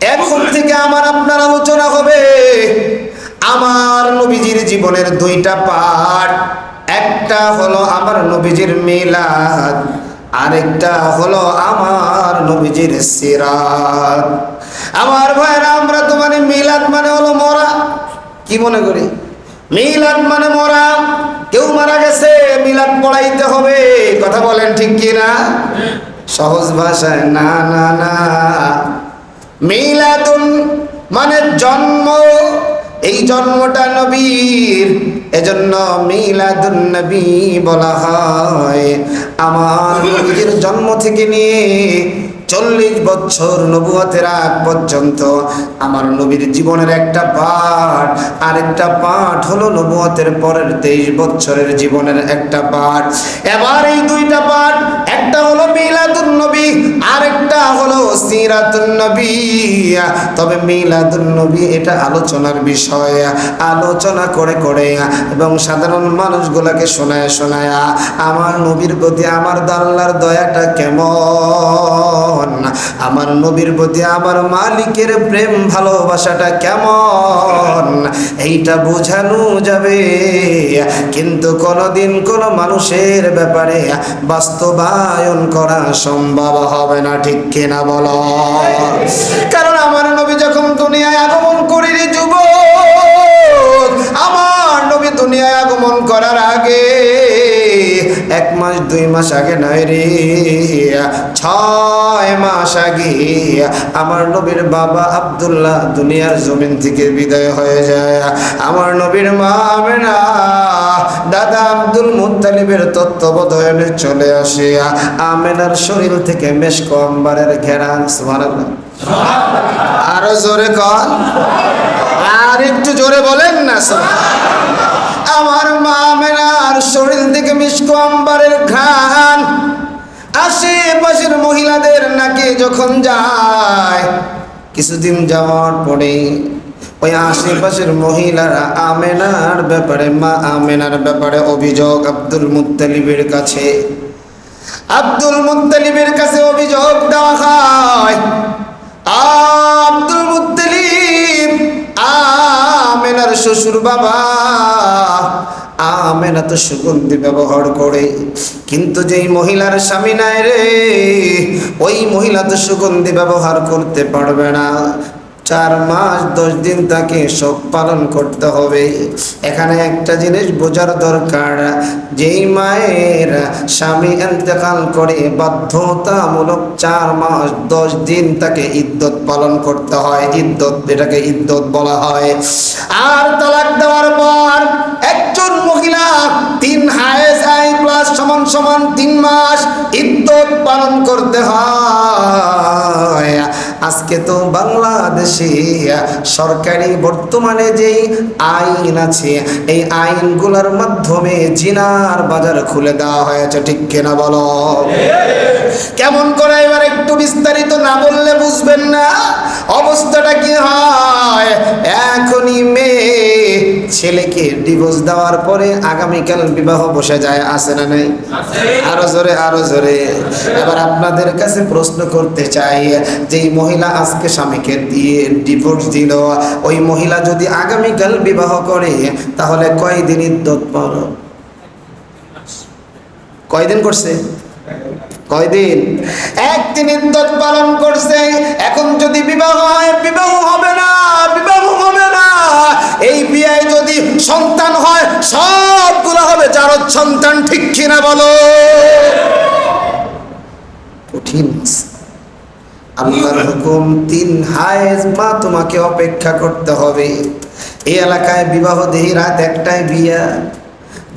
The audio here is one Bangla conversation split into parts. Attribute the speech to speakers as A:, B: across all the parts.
A: এখন থেকে আমার আপনার আলোচনা হবে। আমার নবীজির জীবনের দুইটা পাঠ। একটা হলো আমার নবীজির মিলাদ, আরেকটা হলো আমার নবীজির সিরাত। আমার ভাইরা, আমরা তো মানে মিলাদ মানে হলো মরা। কি মনে করি? মিলাদ মানে মরা। কেউ মারা গেছে, মিলাদ পড়াইতে হবে। কথা বলেন ঠিক কি না সহজ ভাষায়, না না না। মিলাদুন মানে জন্ম। এই জন্মটা নবীর। এজন্য মিলাদুন নবী বলা হয়। আমার নবীর জন্ম থেকে নিয়ে চল্লিশ বছর নবুয়তের আগ পর্যন্ত আমার নবীর জীবনের একটা পাঠ, আরেকটা পাঠ হলো নবুয়তের পরের তেইশ বছরের জীবনের একটা পাঠ। এবার এই দুইটা পাঠ, একটা হলো মিলাদুন নবী, আরেকটা হলো তবে মিলাদুন নবী এটা আলোচনার বিষয়। আলোচনা করে করে এবং সাধারণ মানুষগুলাকে শোনায় শোনায়, আমার নবীর প্রতি আমার দাল্লার দয়াটা কেমন? আমার নবীর প্রতি আমার মালিকের প্রেম ভালোবাসাটা কেমন? এইটা বোঝানো যাবে। কিন্তু কোনোদিন কোনো মানুষের ব্যাপারে বাস্তবায়ন করা সম্ভব হবে না, ঠিক কিনা বল? কারণ আমার নবী যখন দুনিয়ায় আগমন করি রে যুবক, আমার নবী দুনিয়ায় আগমন করার আগে এক মাস দুই মাস আগে নয় রে। ছয় মাস আগে আমার নবীর বাবা আব্দুল্লাহ দুনিয়ার জমিন থেকে বিদায় হয়ে যায়। আমার নবীর মা আমেনা দাদা আব্দুল মুত্তালিবের তত্ত্বাবধানে চলে আসে। আমেনার শরীর থেকে মেশক ঘেরান সুবহানাল্লাহ। আরও জোরে কর আর একটু জোরে বলেন না সুবহানাল্লাহ। মা শরীর থেকে আম্বারের ঘ্রাণ। আশেপাশের মহিলাদের নাকে যখন যায়, কিছুদিন যাওয়ার পরে ওই আশেপাশের মহিলারা আমেনার ব্যাপারে, মা আমেনার ব্যাপারে অভিযোগ আব্দুল মুত্তালিবের কাছে। আব্দুল মুত্তালিবের কাছে অভিযোগ দেওয়া হয়, আব্দুল মুত্তালিব, আমেনার শ্বশুর বাবা আমেনা তো সুগন্ধি ব্যবহার করে। কিন্তু যেই মহিলার স্বামী নাই রে, ওই মহিলা তো সুগন্ধি ব্যবহার করতে পারবে না। চার মাস, দশ দিন তাকে শোক পালন করতে হবে। এখানে একটা জিনিস বোঝার দরকার, যেই মায়ের স্বামী এতেকাল করে বাধ্যতামূলক চার মাস, দশ দিন তাকে ইদ্যত পালন করতে হয়। ইদ্যত এটাকে ইদ্যত বলা হয়। আর তালাক দেওয়ার পর তিন হায়েস আই প্লাস সমান সমান তিন মাস, ইদ্যত পালন করতে হয়। আজকে তো বাংলাদেশে সরকারি বর্তমানে যেই আইন আছে, এই আইনগুলোর মাধ্যমে জিনার বাজার খুলে দেওয়া হয়েছে, ঠিক কিনা বলো? কেমন করে এবার একটু বিস্তারিত না বললে বুঝবেন না? অবস্থাটা কি হয়? এখনই মেয়ে ছেলেকে ডিভোর্স দেওয়ার পরে আগামীকাল বিবাহ বসে যায় আসে না নেই? আরও জোরে আরও জোরে। এবার আপনাদের কাছে প্রশ্ন করতে চাই যে মহিলা আজকে স্বামীকে দিয়ে ডিভোর্স দিল, ওই মহিলা যদি আগামীকাল বিবাহ করে, তাহলে কয়দিন ইদ্যত পাল কয়দিন করছে? কয়দিন? একদিন ইদ্যত পালন করছে। এখন যদি বিবাহ হয়, বিবাহ হবে না, বিবাহ এই বিয়ে যদি সন্তান হয়, সবগুলো হবে যার সন্তান ঠিক কিনা বলো? কঠিন আল্লাহর হুকুম, তিন মা তোমাকে অপেক্ষা করতে হবে। এই এলাকায় বিবাহ দেহি রাত একটাই বিয়া।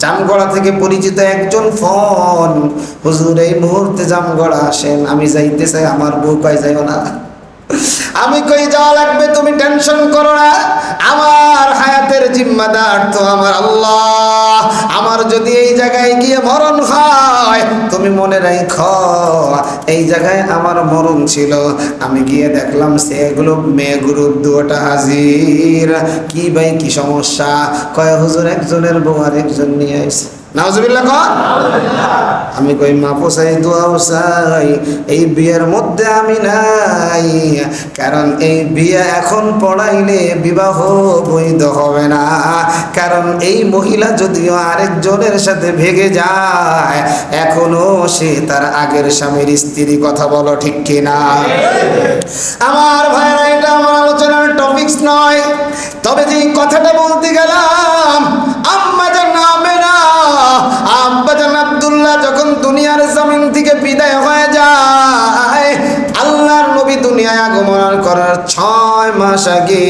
A: জামগড়া থেকে পরিচিত একজন ফোন, হুজুর, এই মুহূর্তে জামগড়া আসেন, আমি যাইতে চাই, আমার বউ কয়, যাইও না। আমি কই, যাওয়া লাগবে, তুমি টেনশন করো না। জিম্মাদার, তো আমার আল্লাহ আমার যদি এই জায়গায় গিয়ে মরণ হয়, তুমি মনে রাখ, এই জায়গায় আমার মরণ ছিল। আমি গিয়ে দেখলাম সে গ্রুপ মেয়ে গ্রুপ দুটা হাজির। কি ভাই, কি সমস্যা? কয়, হুজুর একজনের বউ আর একজন নিয়ে আসে কর। আমি কই এই বিয়ের মধ্যে আমি নাই। কারণ এই বিয়ে এখন পড়াইলে বিবাহ বৈধ হবে না। কারণ এই মহিলা যদিও আরেকজনের সাথে ভেগে যায়, এখনও সে তার আগের স্বামীর স্ত্রী কথা বলো ঠিক কিনা? আমার ভাইরা, এটা আমার আলোচনার টপিকস নয়। তবে যে কথাটা বলতে গেলাম আগমন করার ছয় মাস আগে।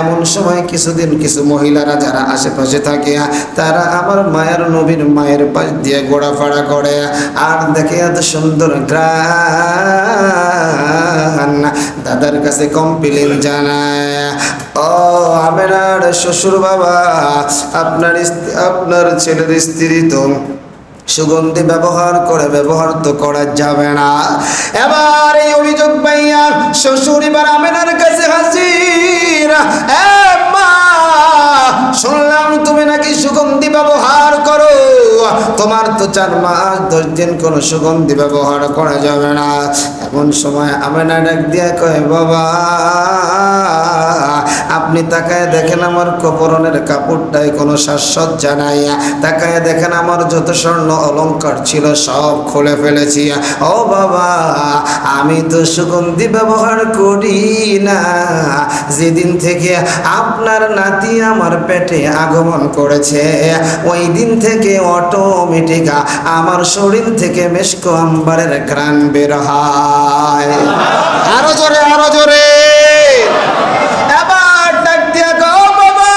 A: এমন সময় কিছুদিন কিছু মহিলারা যারা আশেপাশে থাকে, তারা আমার মায়ের নবীর মায়ের পাশ দিয়ে ঘোরাফেরা করে। আর দেখে এত সুন্দর গ্রান দাদার কাছে কমপ্লেন জানায়, ও আপনার শ্বশুর বাবা আপনার আপনার ছেলের স্ত্রী তো সুগন্ধি ব্যবহার করে ব্যবহার তো করা যাবে না। এবার এই অভিযোগ পাইয়া শ্বশুর এবার আমেনার কাছে হাজির। তোমার তো চার মাস, দশ দিন কোনো সুগন্ধি ব্যবহার করা যাবে না। এমন সময় আমেনা ডাক দিয়া কয়, বাবা, আপনি তাকায় দেখেন আমার কপরনের কাপড়টায় কোনো সাজসজ্জা নাই। তাকায় দেখেন আমার যত স্বর্ণ অলংকার ছিল সব খুলে ফেলেছি। ও বাবা, আমি তো সুগন্ধি ব্যবহার করি না। যেদিন থেকে আপনার নাতি আমার পেটে আগমন করেছে, ওই দিন থেকে অটোমেটিক আমার শরীর থেকে মেশকো আম্বারের গ্রান বের হয়। আরও জোরে আরও জোরে। ডাক বাবা,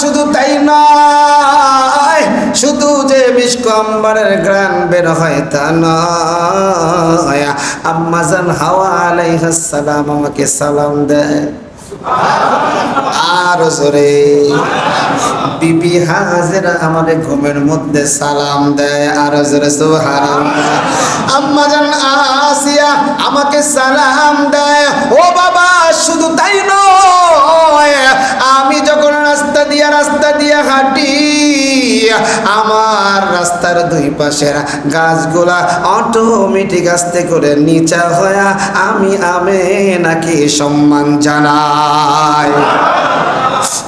A: শুধু তাই নয়, শুধু যে বিষ্কম্বরের গ্রান বের হয় তা নয়। আম্মাজান হাওয়া আলাইহাস সালাম আমাকে সালাম দেয়। বিবি আমাদের ঘুমের মধ্যে সালাম দেয় জোরে আসিয়া আমাকে সালাম দেয়, ও বাবা, শুধু তাই নয়, আমি যখন রাস্তা দিয়া রাস্তা দিয়া হাঁটি, আমার রাস্তার দুই পাশের গাছগুলা অটোমেটিক আস্তে করে নিচা হয়া আমি আমে নাকি সম্মান জানাই।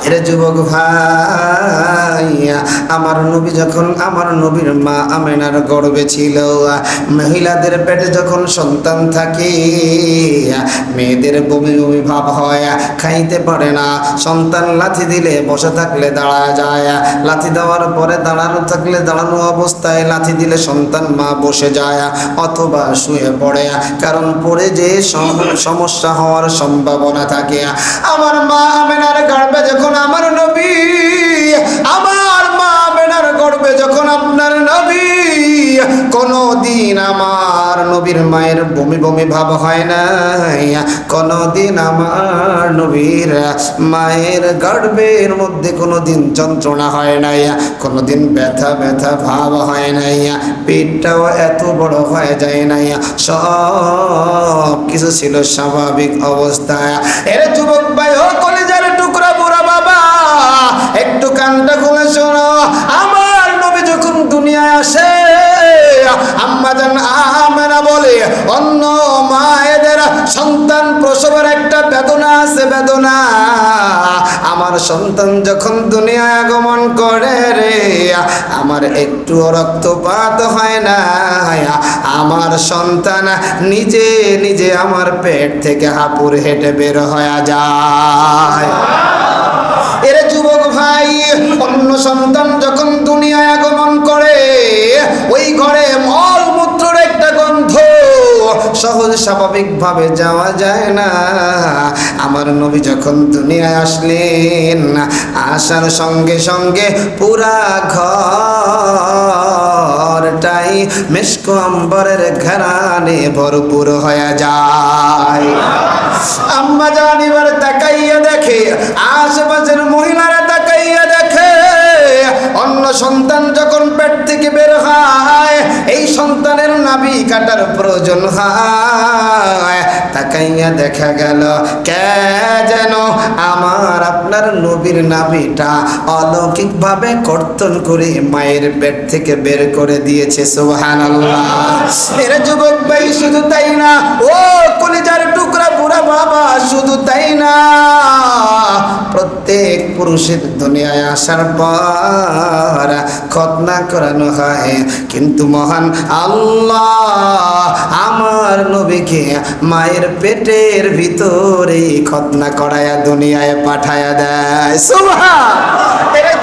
A: এরে যুবক ভাই, আমার নবী যখন আমার নবীর মা আমেনার গর্বে ছিল, মহিলাদের পেটে যখন সন্তান থাকে, মেয়েদের বমি বমি ভাব হয়, খাইতে পারে না। সন্তান লাথি দিলে বসে থাকলে দাঁড়া যায়। লাথি দেওয়ার পরে দাঁড়ানো থাকলে দাঁড়ানো অবস্থায় লাথি দিলে সন্তান মা বসে যায় অথবা শুয়ে পড়ে। কারণ পড়ে যে সমস্যা হওয়ার সম্ভাবনা থাকে। আমার মা আমেনার গর্বে যখন আমার নবী, আমার মা আমেনার গর্বে যখন আপনার নবী কোনো দিন আমার নবীর মায়ের বমি বমি ভাব হয় নাই। কোনো দিন আমার নবীর মায়ের গর্বের মধ্যে কোনো দিন যন্ত্রণা হয় নাই। কোনো দিন ব্যথা ব্যথা ভাব হয় নাই। পেটটাও এত বড় হয়ে যায় নাই। সব কিছু ছিল স্বাভাবিক অবস্থায়। এর যুবক ভাই, ও আসে। আম্মা জান আমেনা বলে, অন্য মায়েদের সন্তান প্রসবের একটা বেদনা আছে, বেদনা। আমার সন্তান যখন দুনিয়ায় আগমন করে রে, আমার একটু রক্তপাত হয় না। আমার সন্তান নিজে নিজে আমার পেট থেকে হাপুর হেঁটে বের হয়ে যায়। এর যুবক ভাই, অন্য সন্তান যখন সহজ স্বাভাবিক ভাবে যাওয়া যায় না। আমার নবী যখন দুনিয়ায় আসলেন, আসার সঙ্গে সঙ্গে পুরা ঘরটাই মেশকো আম্বরের ঘরানে ভরপুর হয়ে যায়। আম্মা জান এবার তাকাইয়া দেখে আশেপাশের মহিলারা কোনো সন্তান যখন পেট থেকে বের হয়, এই সন্তানের নাভি কাটার প্রয়োজন হয়। তাকাইয়া দেখা গেল, কে যেন আমার আপনার নবীর নাভিটা অলৌকিকভাবে কর্তন করে মায়ের পেট থেকে বের করে দিয়েছে সোহান এর যুবক ভাই, শুধু তাই না, ও কলিজার টুকরা বুড়া বাবা, শুধু তাই না। প্রত্যেক পুরুষের দুনিয়ায় আসার পর খতনা করানো হয়। কিন্তু মহান আল্লাহ আমার নবীকে মায়ের পেটের ভিতরে খতনা করায়া দুনিয়ায় পাঠায়া দেয়। সুবহান! এটা